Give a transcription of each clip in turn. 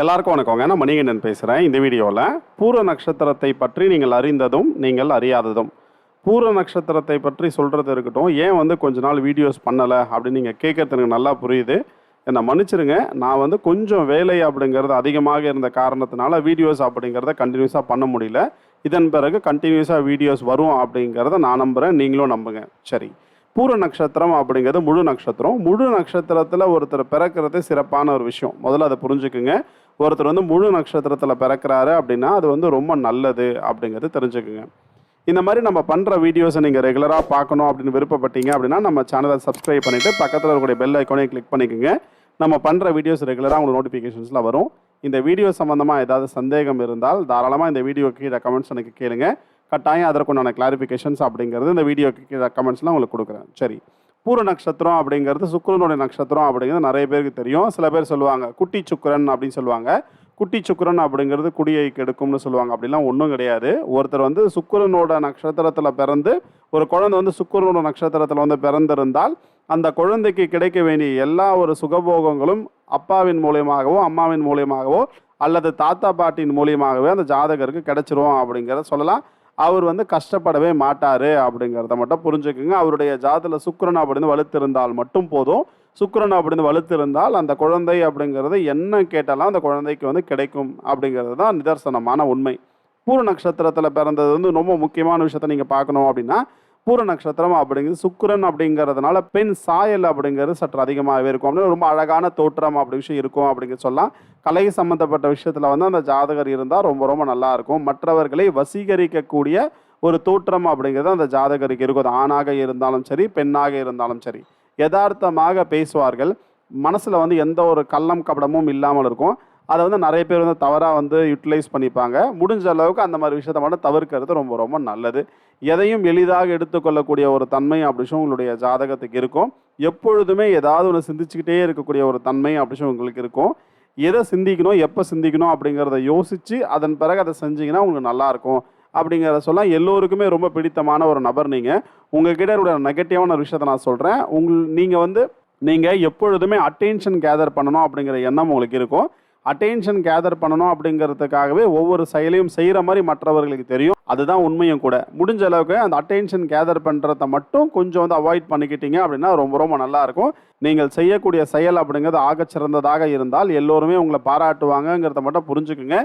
எல்லாருக்கும் வணக்கங்க. நான் மணிகண்டன் பேசுகிறேன் இந்த வீடியோவில் பூர நட்சத்திரத்தை பற்றி நீங்கள் அறிந்ததும் நீங்கள் அறியாததும். பூர நட்சத்திரத்தை பற்றி சொல்கிறது இருக்கட்டும் ஏன் வந்து கொஞ்ச நாள் வீடியோஸ் பண்ணலை அப்படின்னு நீங்கள் கேட்கறது எனக்கு நல்லா புரியுது. என்னை மன்னிச்சிருங்க. நான் வந்து கொஞ்சம் வேலை அப்படிங்கிறது அதிகமாக இருந்த காரணத்தினால வீடியோஸ் அப்படிங்கிறத கண்டினியூஸாக பண்ண முடியல. இதன் பிறகு கண்டினியூஸாக வீடியோஸ் வரும் அப்படிங்கிறத நான் நம்புகிறேன் நீங்களும் நம்புங்க. சரி. பூர நட்சத்திரம் அப்படிங்கிறது முழு நட்சத்திரம். முழு நட்சத்திரத்தில் ஒருத்தர் பிறக்கிறது சிறப்பான ஒரு விஷயம். முதல்ல அதை புரிஞ்சுக்குங்க. ஒருத்தர் வந்து முழு நட்சத்திரத்தில் பிறக்கிறாரு அப்படின்னா அது வந்து ரொம்ப நல்லது அப்படிங்கிறது தெரிஞ்சுக்குங்க. இந்த மாதிரி நம்ம பண்ணுற வீடியோஸை நீங்கள் ரெகுலராக பார்க்கணும் அப்படின்னு விருப்பப்பட்டீங்க அப்படின்னா நம்ம சேனலை சப்ஸ்கிரைப் பண்ணிவிட்டு பக்கத்தில் இருக்கக்கூடிய பெல் ஐக்கானையும் கிளிக் பண்ணிக்கோங்க. நம்ம பண்ணுற வீடியோஸ் ரெகுலராக உங்களுக்கு நோட்டிஃபிகேஷன்ஸில் வரும். இந்த வீடியோ சம்மந்தமாக ஏதாவது சந்தேகம் இருந்தால் தாராளமாக இந்த வீடியோ கீழே கமெண்ட்ஸ் எனக்கு கேளுங்கள் கட்டாயம் அதற்குண்டான கிளாரிஃபிகேஷன்ஸ் அப்படிங்கிறது இந்த வீடியோக்கு கீழே கமெண்ட்ஸ்லாம் உங்களுக்கு கொடுக்குறேன். சரி. பூர நட்சத்திரம் அப்படிங்கிறது சுக்கரனுடைய நட்சத்திரம் அப்படிங்கிறது நிறைய பேருக்கு தெரியும். சில பேர் சொல்லுவாங்க குட்டி சுக்கரன் அப்படின்னு சொல்லுவாங்க. குட்டி சுக்கரன் அப்படிங்கிறது குடியை கெடுக்கும்னு சொல்லுவாங்க. அப்படிலாம் ஒன்றும் கிடையாது. ஒருத்தர் வந்து சுக்கரனோட நட்சத்திரத்தில் பிறந்து ஒரு குழந்தை வந்து சுக்கரனோட நட்சத்திரத்தில் வந்து பிறந்திருந்தால் அந்த குழந்தைக்கு கிடைக்க வேண்டிய எல்லா ஒரு சுகபோகங்களும் அப்பாவின் மூலியமாகவோ அம்மாவின் மூலியமாகவோ அல்லது தாத்தா பாட்டியின் மூலியமாகவே அந்த ஜாதகருக்கு கிடைச்சிரும் அப்படிங்கிறத சொல்லலாம். அவர் வந்து கஷ்டப்படவே மாட்டார் அப்படிங்கிறத மட்டும் புரிஞ்சுக்குங்க. அவருடைய ஜாதத்தில் சுக்கரன் அப்படின்னு வலுத்திருந்தால் மட்டும் போதும். சுக்கரன் அப்படின்னு வலுத்திருந்தால் அந்த குழந்தை அப்படிங்கிறது என்ன கேட்டாலும் அந்த குழந்தைக்கு வந்து கிடைக்கும் அப்படிங்கிறது தான் நிதர்சனமான உண்மை. பூர நட்சத்திரத்தில் பிறந்தது வந்து ரொம்ப முக்கியமான விஷயத்த நீங்கள் பார்க்கணும் அப்படின்னா பூர நட்சத்திரம் அப்படிங்கிறது சுக்கரன் அப்படிங்கிறதுனால பெண் சாயல் அப்படிங்கிறது சற்று அதிகமாகவே இருக்கும். அப்படின்னு ரொம்ப அழகான தோற்றம் அப்படி விஷயம் இருக்கும் அப்படிங்கிற சொல்லலாம். கலை சம்பந்தப்பட்ட விஷயத்தில் வந்து அந்த ஜாதகர் இருந்தால் ரொம்ப ரொம்ப நல்லா இருக்கும். மற்றவர்களை வசீகரிக்கக்கூடிய ஒரு தோற்றம் அப்படிங்கிறது அந்த ஜாதகருக்கு இருக்கும். அது ஆணாக இருந்தாலும் சரி பெண்ணாக இருந்தாலும் சரி. யதார்த்தமாக பேசுவார்கள். மனசில் வந்து எந்த ஒரு கள்ளம் கபடமும் இல்லாமல் இருக்கும். அதை வந்து நிறைய பேர் வந்து தவறாக வந்து யூட்டிலைஸ் பண்ணிப்பாங்க. முடிஞ்ச அளவுக்கு அந்த மாதிரி விஷயத்த மட்டும் தவிர்க்கிறது ரொம்ப ரொம்ப நல்லது. எதையும் எளிதாக எடுத்துக்கொள்ளக்கூடிய ஒரு தன்மை அப்படி உங்களுடைய ஜாதகத்துக்கு இருக்கும். எப்பொழுதுமே ஏதாவது ஒன்று சிந்திச்சுக்கிட்டே இருக்கக்கூடிய ஒரு தன்மை அப்படிச்சும் உங்களுக்கு இருக்கும். எதை சிந்திக்கணும் எப்போ சிந்திக்கணும் அப்படிங்கிறத யோசித்து அதன் பிறகு அதை செஞ்சீங்கன்னா உங்களுக்கு நல்லாயிருக்கும் அப்படிங்கிறத சொல்ல எல்லோருக்குமே ரொம்ப பிடித்தமான ஒரு நபர் நீங்கள் உங்ககிட்ட இருக்கிற நெகட்டிவான ஒரு விஷயத்தை நான் சொல்கிறேன் உங்கள் நீங்கள் வந்து நீங்கள் எப்பொழுதுமே அட்டென்ஷன் கேதர் பண்ணணும் அப்படிங்கிற எண்ணம் உங்களுக்கு இருக்கும். அட்டென்ஷன் கேதர் பண்ணணும் அப்படிங்கிறதுக்காகவே ஒவ்வொரு செயலையும் செய்கிற மாதிரி மற்றவர்களுக்கு தெரியும். அதுதான் உண்மையும் கூட. முடிஞ்ச அளவுக்கு அந்த அட்டென்ஷன் கேதர் பண்ணுறத மட்டும் கொஞ்சம் வந்து அவாய்ட் பண்ணிக்கிட்டீங்க அப்படின்னா ரொம்ப ரொம்ப நல்லா இருக்கும். நீங்கள் செய்யக்கூடிய செயல் அப்படிங்கிறது ஆகச்சிறந்ததாக இருந்தால் எல்லோருமே உங்களை பாராட்டுவாங்கங்கிறத மட்டும் புரிஞ்சுக்குங்க.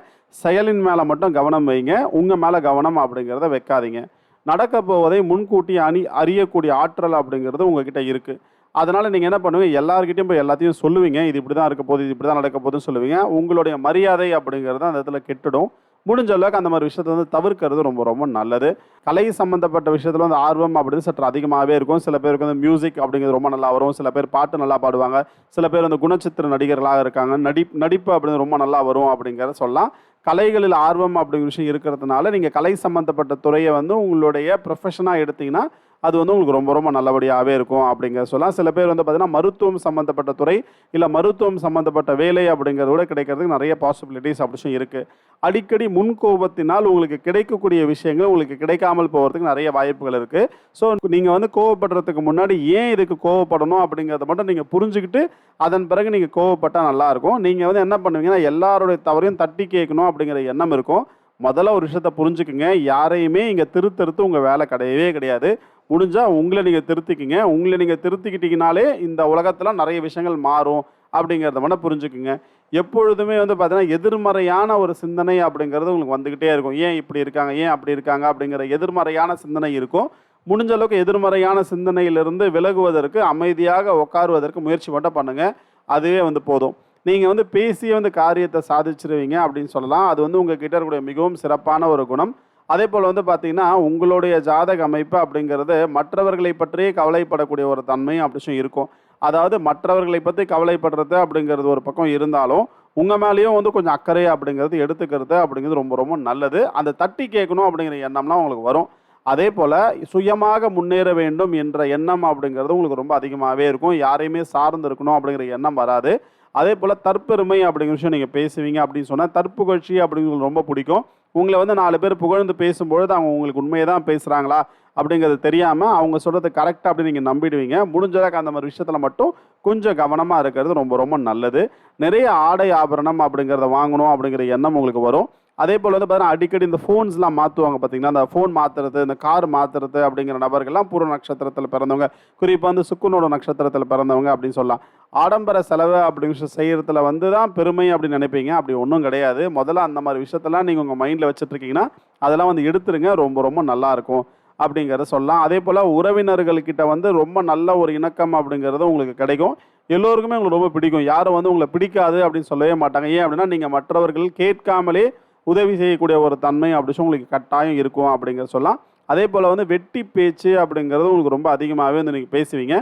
செயலின் மேலே மட்டும் கவனம் வைங்க. உங்கள் மேலே கவனம் அப்படிங்கிறத வைக்காதீங்க. நடக்க போவதை முன்கூட்டி அணி அறியக்கூடிய ஆற்றல் அப்படிங்கிறது உங்ககிட்ட இருக்குது அதனால் நீங்கள் என்ன பண்ணுவீங்க? எல்லாருக்கிட்டையும் போய் எல்லாத்தையும் சொல்லுவீங்க. இது இப்படி தான் இருக்க போகுது இது இப்படி தான் நடக்க போகுதுன்னு சொல்லுவீங்க. உங்களுடைய மரியாதை அப்படிங்கிறது அந்த இடத்துல கெட்டுடும். முடிஞ்ச அளவுக்கு அந்த மாதிரி விஷயத்தை வந்து தவிர்க்கிறது ரொம்ப ரொம்ப நல்லது. கலை சம்மந்தப்பட்ட விஷயத்தில் வந்து ஆர்வம் அப்படின்னு சற்று அதிகமாகவே இருக்கும். சில பேருக்கு வந்து மியூசிக் அப்படிங்கிறது ரொம்ப நல்லா வரும். சில பேர் பாட்டு நல்லா பாடுவாங்க. சில பேர் வந்து குணச்சித்திர நடிகர்களாக இருக்காங்க. நடி நடிப்பு அப்படின்னு ரொம்ப நல்லா வரும் அப்படிங்கிறத சொல்லலாம். கலைகளில் ஆர்வம் அப்படிங்கிற விஷயம் இருக்கிறதுனால நீங்கள் கலை சம்மந்தப்பட்ட துறையை வந்து உங்களுடைய ப்ரொஃபஷனாக எடுத்தீங்கன்னா அது வந்து உங்களுக்கு ரொம்ப ரொம்ப நல்லபடியாகவே இருக்கும் அப்படிங்கிற சொல்லலாம். சில பேர் வந்து பார்த்தீங்கன்னா மருத்துவம் சம்மந்தப்பட்ட துறை இல்லை மருத்துவம் சம்மந்தப்பட்ட வேலை அப்படிங்கிறத விட கிடைக்கிறதுக்கு நிறைய பாசிபிலிட்டிஸ் அப்படிச்சும் இருக்குது அடிக்கடி முன்கோபத்தினால் உங்களுக்கு கிடைக்கக்கூடிய விஷயங்கள் உங்களுக்கு கிடைக்காமல் போகிறதுக்கு நிறைய வாய்ப்புகள் இருக்குது ஸோ நீங்கள் வந்து கோவப்படுறதுக்கு முன்னாடி ஏன் இதுக்கு கோவப்படணும் அப்படிங்கிறத மட்டும் நீங்கள் புரிஞ்சுக்கிட்டு அதன் பிறகு நீங்கள் கோவப்பட்டால் நல்லாயிருக்கும் நீங்கள் வந்து என்ன பண்ணுவீங்கன்னா எல்லாருடைய தவறையும் தட்டி கேட்கணும் அப்படிங்கிற எண்ணம் இருக்கும். முதல்ல ஒரு விஷயத்த புரிஞ்சுக்குங்க. யாரையுமே இங்கே திருத்தறுத்து உங்கள் வேலை கிடையவே கிடையாது. முடிஞ்சால் உங்களை நீங்கள் திருத்திக்கிங்க. உங்களை நீங்கள் திருத்திக்கிட்டிங்கனாலே இந்த உலகத்தில் நிறைய விஷயங்கள் மாறும் அப்படிங்கிறத வேணால் புரிஞ்சுக்குங்க. எப்பொழுதுமே வந்து பார்த்தீங்கன்னா எதிர்மறையான ஒரு சிந்தனை அப்படிங்கிறது உங்களுக்கு வந்துக்கிட்டே இருக்கும். ஏன் இப்படி இருக்காங்க? ஏன் அப்படி இருக்காங்க? அப்படிங்கிற எதிர்மறையான சிந்தனை இருக்கும். முடிஞ்ச அளவுக்கு எதிர்மறையான சிந்தனையிலிருந்து விலகுவதற்கு அமைதியாக உட்காருவதற்கு முயற்சி மட்டும் பண்ணுங்கள் அதுவே வந்து போதும். நீங்கள் வந்து பேசியே வந்து காரியத்தை சாதிச்சிருவீங்க அப்படின்னு சொல்லலாம். அது வந்து உங்கள் கிட்ட இருக்கக்கூடிய மிகவும் சிறப்பான ஒரு குணம். அதே போல் வந்து பார்த்தீங்கன்னா உங்களுடைய ஜாதக அமைப்பு அப்படிங்கிறது மற்றவர்களை பற்றியே கவலைப்படக்கூடிய ஒரு தன்மை அப்படிச்சும் இருக்கும். அதாவது மற்றவர்களை பற்றி கவலைப்படுறது அப்படிங்கிறது ஒரு பக்கம் இருந்தாலும் உங்கள் மேலேயும் வந்து கொஞ்சம் அக்கறை அப்படிங்கிறது எடுத்துக்கிறது அப்படிங்கிறது ரொம்ப ரொம்ப நல்லது. அந்த தட்டி கேட்கணும் அப்படிங்கிற எண்ணம்லாம் உங்களுக்கு வரும். அதே போல் சுயமாக முன்னேற வேண்டும் என்ற எண்ணம் அப்படிங்கிறது உங்களுக்கு ரொம்ப அதிகமாகவே இருக்கும். யாரையுமே சார்ந்து இருக்கணும் அப்படிங்கிற எண்ணம் வராது. அதே போல் தற்பெருமை அப்படிங்கிற விஷயம் நீங்கள் பேசுவீங்க அப்படின்னு சொன்னால் தற்புகழ்ச்சி அப்படிங்கிறது ரொம்ப பிடிக்கும். உங்களை வந்து நாலு பேர் புகழ்ந்து பேசும்பொழுது அவங்க உங்களுக்கு உண்மையை தான் பேசுகிறாங்களா அப்படிங்கிறது தெரியாமல் அவங்க சொல்கிறது கரெக்டாக அப்படி நீங்கள் நம்பிடுவீங்க. முடிஞ்சதாக அந்த மாதிரி விஷயத்தில் மட்டும் கொஞ்சம் கவனமாக இருக்கிறது ரொம்ப ரொம்ப நல்லது. நிறைய ஆடை ஆபரணம் அப்படிங்கிறத வாங்கணும் அப்படிங்கிற எண்ணம் உங்களுக்கு வரும். அதே போல் வந்து பார்த்தீங்கன்னா அடிக்கடி இந்த ஃபோன்ஸ்லாம் மாற்றுவாங்க பார்த்தீங்கன்னா அந்த ஃபோன் மாற்றுறது இந்த கார் மாற்றுறது அப்படிங்கிற நபர்கள்லாம் பூர்வ நட்சத்திரத்தில் பிறந்தவங்க குறிப்பாக வந்து சுக்குனோட நட்சத்திரத்தில் பிறந்தவங்க அப்படின்னு சொல்லலாம். ஆடம்பர செலவு அப்படிங்கிற விஷயம் செய்கிறதுல வந்து தான் பெருமை அப்படின்னு நினைப்பீங்க. அப்படி ஒன்றும் கிடையாது. முதல்ல அந்த மாதிரி விஷயத்தெல்லாம் நீங்கள் உங்கள் மைண்டில் வச்சுட்ருக்கீங்கன்னா அதெல்லாம் வந்து எடுத்துருங்க. ரொம்ப ரொம்ப நல்லாயிருக்கும் அப்படிங்கிறத சொல்லலாம். அதே போல் உறவினர்கள்கிட்ட வந்து ரொம்ப நல்ல ஒரு இணக்கம் அப்படிங்கிறது உங்களுக்கு கிடைக்கும். எல்லோருக்குமே உங்களுக்கு ரொம்ப பிடிக்கும். யாரும் வந்து உங்களை பிடிக்காது அப்படின்னு சொல்லவே மாட்டாங்க. ஏன் அப்படின்னா நீங்கள் மற்றவர்கள் கேட்காமலே உதவி செய்யக்கூடிய ஒரு தன்மை அப்படின்னு சொல்லி உங்களுக்கு கட்டாயம் இருக்கும் அப்படிங்கிறத சொல்லலாம். அதே போல் வந்து வெட்டி பேச்சு அப்படிங்கிறது உங்களுக்கு ரொம்ப அதிகமாகவே வந்து நீங்கள் பேசுவீங்க.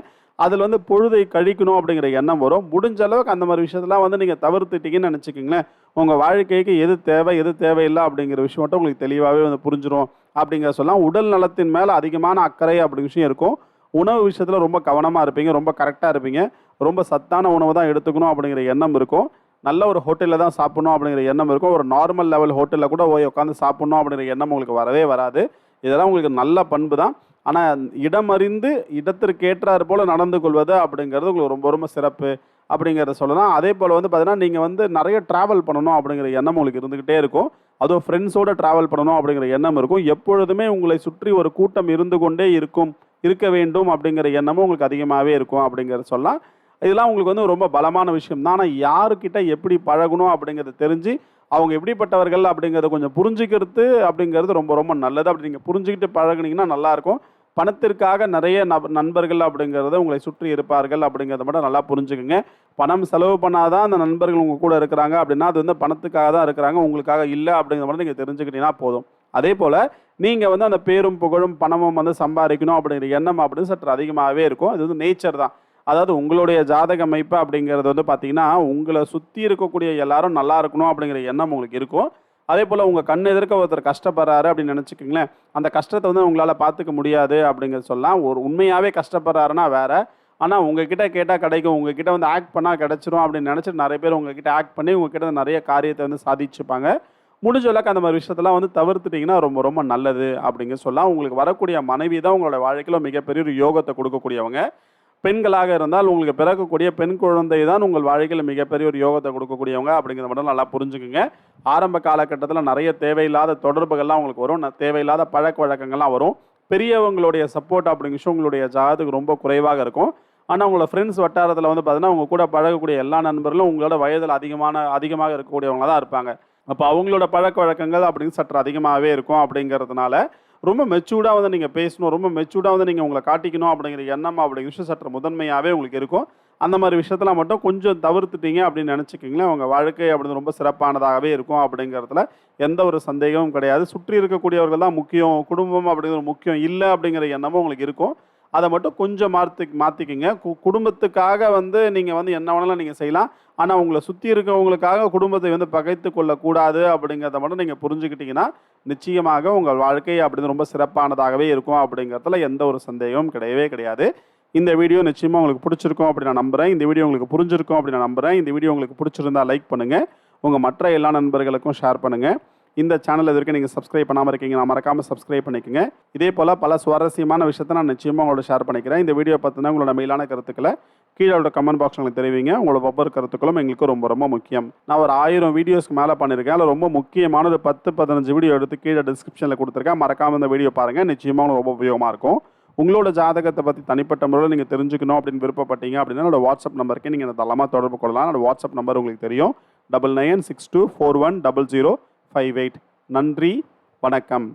அதில் வந்து பொழுதை கழிக்கணும் அப்படிங்கிற எண்ணம் வரும். முடிஞ்ச அளவுக்கு அந்த மாதிரி விஷயத்தெல்லாம் வந்து நீங்கள் தவிர்த்துட்டீங்கன்னு நினச்சிக்கிங்களேன். உங்கள் வாழ்க்கைக்கு எது தேவை எது தேவையில்லை அப்படிங்கிற விஷயம் மட்டும் உங்களுக்கு தெளிவாகவே வந்து புரிஞ்சிடும் அப்படிங்கிற சொல்லலாம். உடல் நலத்தின் மேலே அதிகமான அக்கறை அப்படிங்கிற விஷயம் இருக்கும். உணவு விஷயத்தில் ரொம்ப கவனமாக இருப்பீங்க ரொம்ப கரெக்டாக இருப்பீங்க. ரொம்ப சத்தான உணவு தான் எடுத்துக்கணும் அப்படிங்கிற எண்ணம் இருக்கும். நல்ல ஒரு ஹோட்டலில் தான் சாப்பிடணும் அப்படிங்கிற எண்ணம் இருக்கும். ஒரு நார்மல் லெவல் ஹோட்டலில் கூட போய் உட்காந்து சாப்பிடணும் அப்படிங்கிற எண்ணம் உங்களுக்கு வரவே வராது. இதெல்லாம் உங்களுக்கு நல்ல பண்பு தான். ஆனால் இடம் அறிந்து இடத்திற்கேற்றாறு போல் நடந்து கொள்வது அப்படிங்கிறது உங்களுக்கு ரொம்ப ரொம்ப சிறப்பு அப்படிங்கிறத சொல்லலாம். அதே போல் வந்து பார்த்தீங்கன்னா நீங்கள் வந்து நிறைய ட்ராவல் பண்ணணும் அப்படிங்கிற எண்ணம் உங்களுக்கு இருந்துக்கிட்டே இருக்கும். அதுவும் ஃப்ரெண்ட்ஸோடு ட்ராவல் பண்ணணும் அப்படிங்கிற எண்ணம் இருக்கும். எப்பொழுதுமே உங்களை சுற்றி ஒரு கூட்டம் இருந்து கொண்டே இருக்கும் இருக்க வேண்டும் அப்படிங்கிற எண்ணமும் உங்களுக்கு அதிகமாகவே இருக்கும் அப்படிங்கிறத சொல்லலாம். இதெல்லாம் உங்களுக்கு வந்து ரொம்ப பலமான விஷயம். தான் ஆனால் யாருக்கிட்ட எப்படி பழகணும் அப்படிங்கிறத தெரிஞ்சு அவங்க எப்படிப்பட்டவர்கள் அப்படிங்கிறத கொஞ்சம் புரிஞ்சுக்கிறது அப்படிங்கிறது ரொம்ப ரொம்ப நல்லது. அப்படி நீங்கள் புரிஞ்சுக்கிட்டு பழகுனீங்கன்னா நல்லாயிருக்கும். பணத்திற்காக நிறைய நப நண்பர்கள் அப்படிங்கிறத உங்களை சுற்றி இருப்பார்கள் அப்படிங்கிறத மட்டும் நல்லா புரிஞ்சுக்குங்க. பணம் செலவு பண்ணாதான் அந்த நண்பர்கள் உங்கள் கூட இருக்கிறாங்க அப்படின்னா அது வந்து பணத்துக்காக தான் இருக்கிறாங்க உங்களுக்காக இல்லை அப்படிங்கிற மட்டும் நீங்கள் தெரிஞ்சுக்கிட்டீங்கன்னா போதும். அதே போல் நீங்கள் வந்து அந்த பேரும் புகழும் பணமும் வந்து சம்பாதிக்கணும் அப்படிங்கிற எண்ணம் அப்படின்னு சற்று அதிகமாகவே இருக்கும். இது வந்து நேச்சர் தான். அதாவது உங்களுடைய ஜாதக அமைப்பு அப்படிங்கிறது வந்து பார்த்தீங்கன்னா உங்களை சுற்றி இருக்கக்கூடிய எல்லாரும் நல்லா இருக்கணும் அப்படிங்கிற எண்ணம் உங்களுக்கு இருக்கும். அதே போல் உங்கள் கண் எதிர்க்க ஒருத்தர் கஷ்டப்படுறாரு அப்படின்னு நினச்சிக்கோங்களேன் அந்த கஷ்டத்தை வந்து உங்களால் பார்த்துக்க முடியாது அப்படிங்கிறது சொல்லலாம். ஒரு உண்மையாகவே கஷ்டப்படுறாருன்னா வேறு. ஆனால் உங்ககிட்ட கேட்டால் கிடைக்கும். உங்ககிட்ட வந்து ஆக்ட் பண்ணால் கிடச்சிரும் அப்படின்னு நினச்சிட்டு நிறைய பேர் உங்ககிட்ட ஆக்ட் பண்ணி உங்ககிட்ட நிறைய காரியத்தை வந்து சாதிச்சுப்பாங்க. முடிஞ்ச அளவுக்கு அந்த மாதிரி விஷயத்தெல்லாம் வந்து தவிர்த்துட்டிங்கன்னா ரொம்ப ரொம்ப நல்லது அப்படிங்க சொல்லலாம். உங்களுக்கு வரக்கூடிய மனைவி தான் உங்களோட வாழ்க்கையில் மிகப்பெரிய ஒரு யோகத்தை கொடுக்கக்கூடியவங்க. பெண்களாக இருந்தால் உங்களுக்கு பிறக்கக்கூடிய பெண் குழந்தை தான் உங்கள் வாழ்க்கையில் மிகப்பெரிய ஒரு யோகத்தை கொடுக்கக்கூடியவங்க அப்படிங்கிறத மட்டும் நல்லா புரிஞ்சுக்குங்க. ஆரம்ப காலகட்டத்தில் நிறைய தேவையில்லாத தொடர்புகள்லாம் உங்களுக்கு வரும். தேவையில்லாத பழக்க வழக்கங்கள்லாம் வரும். பெரியவங்களுடைய சப்போர்ட் அப்படிங்கிற விஷயம் உங்களுடைய ஜாதகத்துக்கு ரொம்ப குறைவாக இருக்கும். ஆனால் உங்களோட ஃப்ரெண்ட்ஸ் வட்டாரத்தில் வந்து பார்த்தீங்கன்னா உங்கள் கூட பழகக்கூடிய எல்லா நண்பர்களும் உங்களோட வயதில் அதிகமான அதிகமாக இருக்கக்கூடியவங்க தான் இருப்பாங்க. அப்போ அவங்களோட பழக்க வழக்கங்கள் அப்படின்னு சற்று அதிகமாகவே இருக்கும் அப்படிங்கிறதுனால ரொம்ப மெச்சூர்டாக வந்து நீங்கள் பேசணும் ரொம்ப மெச்சூர்டாக வந்து நீங்கள் உங்களை காட்டிக்கணும் அப்படிங்கிற எண்ணம் அப்படிங்கிற விஷயம் சற்று முதன்மையாகவே உங்களுக்கு இருக்கும். அந்த மாதிரி விஷயத்தெல்லாம் மட்டும் கொஞ்சம் தவிர்த்துட்டீங்க அப்படின்னு நினச்சிக்கிங்களேன். உங்கள் வாழ்க்கை அப்படின்னு ரொம்ப சிறப்பானதாகவே இருக்கும் அப்படிங்கிறதுல எந்த ஒரு சந்தேகமும் கிடையாது. சுற்றி இருக்கக்கூடியவர்கள் தான் முக்கியம் குடும்பம் அப்படிங்கிற முக்கியம் இல்லை அப்படிங்கிற எண்ணமும் உங்களுக்கு இருக்கும். அதை மட்டும் கொஞ்சம் மாற்றி மாற்றிக்கிங்க கு குடும்பத்துக்காக வந்து நீங்கள் வந்து என்ன வேணாலும் நீங்கள் செய்யலாம். ஆனால் உங்களை சுற்றி இருக்கவங்களுக்காக குடும்பத்தை வந்து பகைத்து கொள்ளக்கூடாது அப்படிங்கிறத மட்டும் நீங்கள் புரிஞ்சுக்கிட்டிங்கன்னா நிச்சயமாக உங்கள் வாழ்க்கை அப்படின்னு ரொம்ப சிறப்பானதாகவே இருக்கும் அப்படிங்கிறதுல எந்த ஒரு சந்தேகமும் கிடையவே கிடையாது. இந்த வீடியோ நிச்சயமாக உங்களுக்கு பிடிச்சிருக்கும் அப்படி நான் நம்புகிறேன் இந்த வீடியோ உங்களுக்கு புரிஞ்சிருக்கும் அப்படி நான் நம்புகிறேன் இந்த வீடியோ உங்களுக்கு பிடிச்சிருந்தா லைக் பண்ணுங்கள் உங்கள் மற்ற எல்லா நண்பர்களுக்கும் ஷேர் பண்ணுங்கள் இந்த சேனல் இது வரைக்கும் நீங்கள் சப்ஸ்கிரைப் பண்ணாமல் இருக்கீங்க நான் மறக்காமல் சப்ஸ்கிரைப் பண்ணிக்கோங்க. இதே போல் பல சுவாரஸ்யமான விஷயத்தை நான் நிச்சயமாக உங்களோட ஷேர் பண்ணிக்கிறேன். இந்த வீடியோ பார்த்தீங்கன்னா உங்களோட மெயிலான கருத்துக்களை கீழே உள்ள கமெண்ட் பாக்ஸ் உங்களுக்கு தெரிவிங்க. உங்களோட ஒவ்வொரு கருத்துக்களும் எங்களுக்கு ரொம்ப ரொம்ப முக்கியம். நான் ஒரு ஆயிரம் வீடியோஸ்க்கு மேலே பண்ணியிருக்கேன் அதில் ரொம்ப முக்கியமான ஒரு பத்து பதினஞ்சு வீடியோ எடுத்து கீழே டிஸ்கிரிப்ஷனில் கொடுத்துருக்கேன். மறக்காமல் இந்த வீடியோ பாருங்கள் நிச்சயமாக உங்களுக்கு ரொம்ப உபயோகமாக இருக்கும். உங்களோட ஜாதகத்தை பற்றி தனிப்பட்ட முறையில் நீங்கள் தெரிஞ்சுக்கணும் அப்படின்னு விருப்பப்பட்டீங்க அப்படின்னா என்னோட வாட்ஸ்அப் நம்பருக்கு நீங்கள் தளமாக தொடர்பு கொள்ளலாம். என்னோட வாட்ஸ்அப் நம்பர் உங்களுக்கு தெரியும். Double nine six two four one double zero five eight நன்றி வணக்கம்.